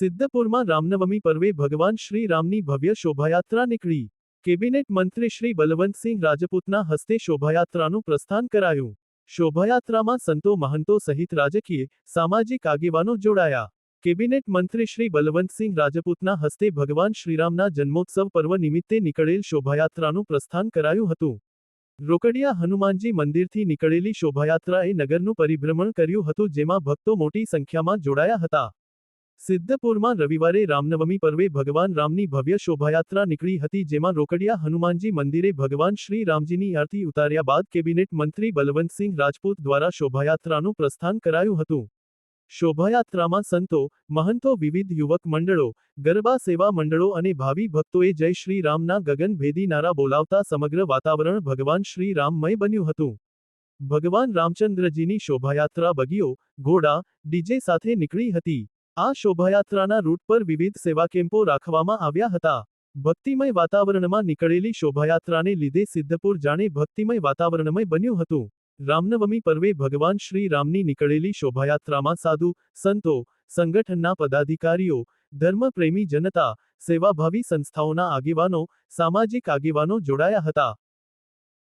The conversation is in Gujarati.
સિદ્ધપુરમાં રામનવમી પર્વે ભગવાન શ્રી રામની ભવ્ય શોભાયાત્રા નીકળી. કેબિનેટ મંત્રી શ્રી બલવંતસિંહ રાજપૂતના હસ્તે શોભાયાત્રાનું પ્રસ્થાન કરાયું. શોભાયાત્રામાં સંતો મહંતો સહિત રાજકીય, સામાજિક આગેવાનો જોડાયા. કેબિનેટ મંત્રી શ્રી બલવંતસિંહ રાજપૂતના હસ્તે ભગવાન શ્રીરામના જન્મોત્સવ પર્વ નિમિત્તે નીકળેલ શોભાયાત્રાનું પ્રસ્થાન કરાયું હતું. રોકડિયા હનુમાનજી મંદિરથી નીકળેલી શોભાયાત્રાએ નગરનું પરિભ્રમણ કર્યું હતું, જેમાં ભક્તો મોટી સંખ્યામાં જોડાયા હતા. સિદ્ધપુરમાં રવિવારે રામનવમી પર્વે ભગવાન રામની ભવ્ય શોભાયાત્રા નીકળી હતી, જેમાં રોકડિયા હનુમાનજી મંદિરે ભગવાન શ્રી રામજીની આરતી ઉતાર્યા બાદ કેબિનેટ મંત્રી બલવંતસિંહ રાજપૂત દ્વારા શોભાયાત્રાનું પ્રસ્થાન કરાયું હતું. શોભાયાત્રામાં સંતો, મહંતો, વિવિધ યુવક મંડળો, ગરબા સેવા મંડળો અને ભાવિ ભક્તોએ જય શ્રી રામના ગગનભેદી નારા બોલાવતા સમગ્ર વાતાવરણ ભગવાન શ્રી રામમય બન્યું હતું. ભગવાન રામચંદ્રજીની શોભાયાત્રા બગીઓ, ઘોડા, ડીજે સાથે નીકળી હતી. આ શોભાયાત્રાના રૂટ પર વિવિધ સેવા કેમ્પો રાખવામાં આવ્યા હતા. ભક્તિમય વાતાવરણમાં નીકળેલી શોભાયાત્રાને લીધે સિદ્ધપુર જાણે ભક્તિમય વાતાવરણમય બન્યું હતું. રામનવમી પર્વે ભગવાન શ્રી રામની નીકળેલી શોભાયાત્રામાં સાધુ, સંતો, સંગઠનના પદાધિકારીઓ, ધર્મપ્રેમી જનતા, સેવાભાવી સંસ્થાઓના આગેવાનો, સામાજિક આગેવાનો જોડાયા હતા.